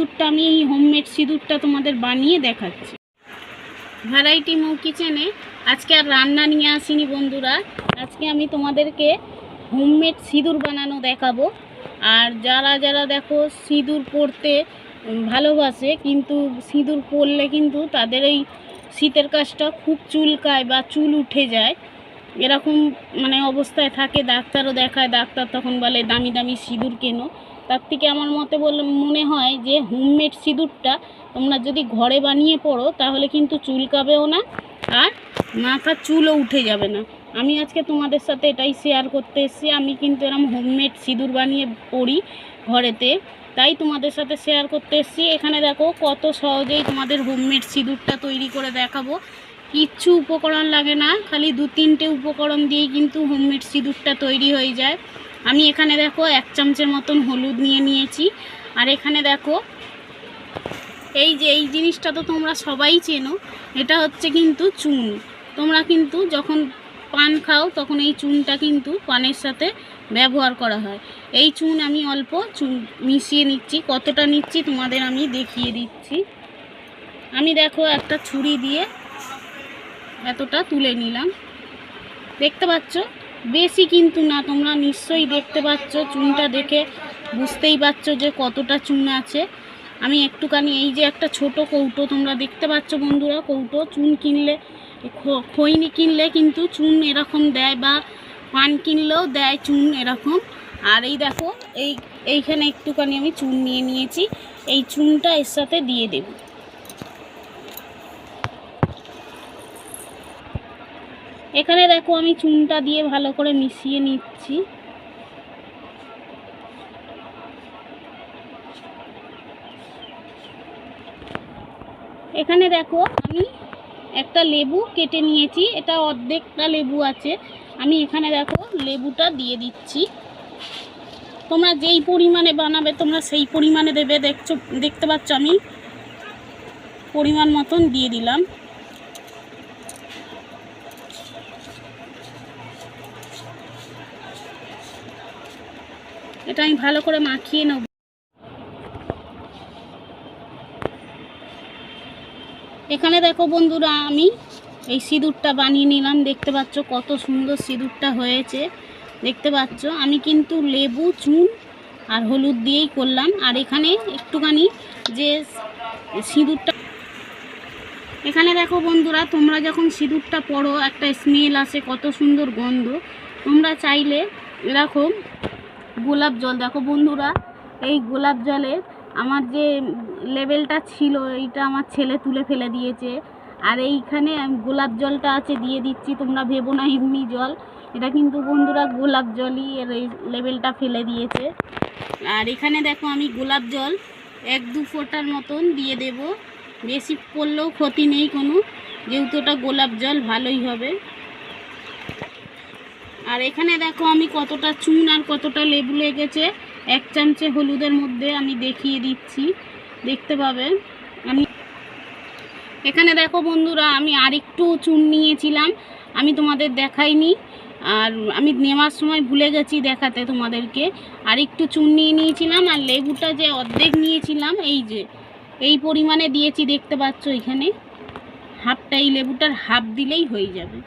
সিঁদুরটা, আমি এই হোমমেড সিঁদুরটা তোমাদের বানিয়ে দেখাচ্ছি। ভ্যারাইটি মৌ কিচেনে আজকে আর রান্না নিয়ে আসিনি বন্ধুরা। আজকে আমি তোমাদেরকে হোমমেড সিঁদুর বানানো দেখাবো। আর যারা যারা দেখো সিঁদুর পরতে ভালোবাসে, কিন্তু সিঁদুর পরলে কিন্তু তাদের এই শীতের কাজটা খুব চুলকায় বা চুল উঠে যায়। এরকম মানে অবস্থায় থাকে, ডাক্তারও দেখায়, ডাক্তার তখন বলে, দামি দামি সিঁদুর কেনো। তার থেকে আমার মতে বলে মনে হয় যে হোমমেড সিঁদুরটা তোমরা যদি ঘরে বানিয়ে পড়ো, তাহলে কিন্তু চুলকাবেও না আর মাথার চুলও উঠে যাবে না। আমি আজকে তোমাদের সাথে এটাই শেয়ার করতে এসেছি, আমি কিন্তু এরকম হোমমেড সিঁদুর বানিয়ে পড়ি ঘরেতে, তাই তোমাদের সাথে শেয়ার করতে এসেছি। এখানে দেখো কত সহজেই তোমাদের হোমমেড সিঁদুরটা তৈরি করে দেখাবো। কিচ্ছু উপকরণ লাগে না, খালি দু তিনটে উপকরণ দিয়েই কিন্তু হোমমেড সিঁদুরটা তৈরি হয়ে যায়। আমি এখানে দেখো এক চামচের মতন হলুদ নিয়ে নিয়েছি। আর এখানে দেখো, এই যে এই জিনিসটা তো তোমরা সবাই চেনো, এটা হচ্ছে কিন্তু চুন। তোমরা কিন্তু যখন পান খাও, তখন এই চুনটা কিন্তু পানের সাথে ব্যবহার করা হয়। এই চুন আমি অল্প চুন মিশিয়ে নিচ্ছি। কতটা নিচ্ছি তোমাদের আমি দেখিয়ে দিচ্ছি। আমি দেখো একটা ছুরি দিয়ে এতটা তুলে নিলাম। দেখতে পাচ্ছ? বেশি কিন্তু না, তোমরা নিশ্চয়ই দেখতে পাচ্ছ, চুনটা দেখে বুঝতেই পারছ যে কতটা চুন আছে। আমি একটুখানি, এই যে একটা ছোট কৌটো তোমরা দেখতে পাচ্ছ বন্ধুরা, কৌটো, চুন কিনলে খৈনি কিনলে কিন্তু চুন এরকম দেয় বা পান কিনলেও দেয় চুন এরকম। আর এই দেখো, এই, এইখানে একটুখানি আমি চুন নিয়ে নিয়েছি, এই চুনটা এর সাথে দিয়ে দেব। এখানে দেখো আমি চুনটা দিয়ে ভালো করে মিশিয়ে নিচ্ছি। এখানে দেখো আমি একটা লেবু কেটে নিয়েছি, এটা অর্ধেকটা লেবু আছে। আমি এখানে দেখো লেবুটা দিয়ে দিচ্ছি। তোমরা যেই পরিমাণে বানাবে, তোমরা সেই পরিমাণে দেবে। দেখছ, দেখতে পাচ্ছ আমি পরিমাণ মতন দিয়ে দিলাম। এটা আমি ভালো করে মাখিয়ে নেব। এখানে দেখো বন্ধুরা, আমি এই সিঁদুরটা বানিয়ে নিলাম। দেখতে পাচ্ছ কত সুন্দর সিঁদুরটা হয়েছে। দেখতে পাচ্ছ, আমি কিন্তু লেবু, চুন আর হলুদ দিয়েই করলাম। আর এখানে একটুখানি যে সিঁদুরটা এখানে দেখো বন্ধুরা, তোমরা যখন সিঁদুরটা পড়ো, একটা স্মেল আসে, কত সুন্দর গন্ধ। তোমরা চাইলে এরকম গোলাপ জল। দেখো বন্ধুরা, এই গোলাপ জলে আমার যে লেভেলটা ছিল, এইটা আমার ছেলে তুলে ফেলে দিয়েছে। আর এইখানে গোলাপ জলটা আছে, দিয়ে দিচ্ছি। তোমরা ভেবো না, এমনি জল। এটা কিন্তু বন্ধুরা গোলাপ জলই এর এই লেভেলটা ফেলে দিয়েছে। আর এখানে দেখো আমি গোলাপ জল এক দু ফোঁটার মতন দিয়ে দেব। বেশি পড়লেও ক্ষতি নেই কোনো। যেহেতু ওটা গোলাপ জল, ভালোই হবে। আর এখানে দেখো আমি কতটা চুন আর কতটা লেবু লেগেছে। এক চামচে হলুদের মধ্যে আমি দেখিয়ে দিচ্ছি। দেখতে পাবে? আমি এখানে দেখো বন্ধুরা, আমি আরেকটু চুন নিয়েছিলাম। আমি তোমাদের দেখাইনি। আর আমি নেওয়ার সময় ভুলে গেছি দেখাতে তোমাদেরকে। আরেকটু চুন নিয়ে নিয়েছিলাম আর লেবুটা যে অর্ধেক নিয়েছিলাম, এই যে, এই পরিমাণে দিয়েছি, দেখতে পাচ্ছ এখানে। হাফটা, এই লেবুটার হাফ দিলেই হয়ে যাবে।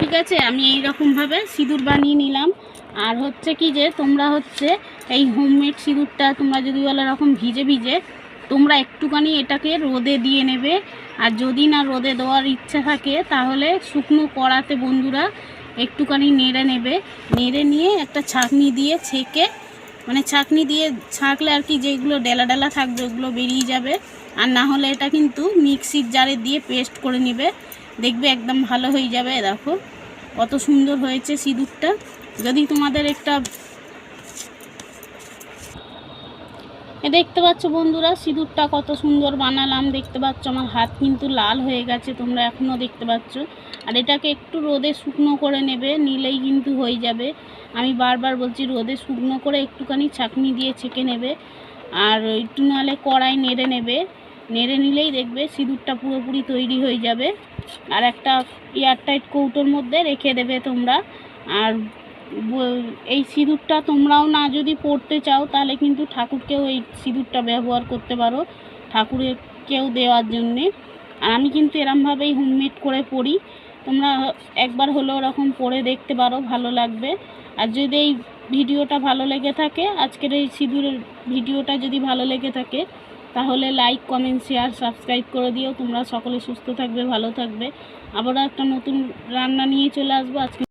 ঠিক আছে? আমি এই রকমভাবে সিঁদুর বানিয়ে নিলাম। আর হচ্ছে কি যে, তোমরা হচ্ছে এই হোমমেড সিঁদুরটা তোমরা যদি বলো এরকম ভিজে ভিজে, তোমরা একটুখানি এটাকে রোদে দিয়ে নেবে। আর যদি না রোদে দেওয়ার ইচ্ছা থাকে, তাহলে শুকনো কড়াতে বন্ধুরা একটুখানি নেড়ে নেবে। নেড়ে নিয়ে একটা ছাঁকনি দিয়ে ছেঁকে মানে ছাঁকনি দিয়ে ছাঁকলে আর কি যেগুলো ডেলা ডেলা থাকবে ওগুলো বেরিয়ে যাবে। আর না হলে এটা কিন্তু মিক্সির জারে দিয়ে পেস্ট করে নেবে। দেখবে একদম ভালো হয়ে যাবে, দেখো। কত সুন্দর হয়েছে সিঁদুরটা। যদি তোমাদের একটা দেখতে পাচ্ছ বন্ধুরা, সিঁদুরটা কত সুন্দর বানালাম। দেখতে পাচ্ছ আমার হাত কিন্তু লাল হয়ে গেছে, তোমরা এখনও দেখতে পাচ্ছ। আর এটাকে একটু রোদে শুকনো করে নেবে, নিলেই কিন্তু হয়ে যাবে। আমি বারবার বলছি, রোদে শুকনো করে একটুখানি ছাঁকনি দিয়ে ছেঁকে নেবে। আর একটু নাহলে কড়াই নেড়ে নেবে। নেড়ে নিলেই দেখবে সিঁদুরটা পুরোপুরি তৈরি হয়ে যাবে। আর একটা এয়ারটাইট কৌটোর মধ্যে রেখে দেবে তোমরা। আর এই সিঁদুরটা তোমরাও না যদি পড়তে চাও, তাহলে কিন্তু ঠাকুরকেও এই সিঁদুরটা ব্যবহার করতে পারো, ঠাকুরেরকেও দেওয়ার জন্যে। আর আমি কিন্তু এরমভাবেই হোমমেড করে পড়ি। তোমরা একবার হলেও ওরকম পরে দেখতে পারো, ভালো লাগবে। আর যদি এই ভিডিওটা ভালো লেগে থাকে, আজকের এই সিঁদুরের ভিডিওটা যদি ভালো লেগে থাকে তাহলে লাইক কমেন্ট শেয়ার সাবস্ক্রাইব করে দিও। তোমরা সকলে সুস্থ থাকবে, ভালো থাকবে। আবারও একটা নতুন রান্না নিয়ে চলে আসব। আজকে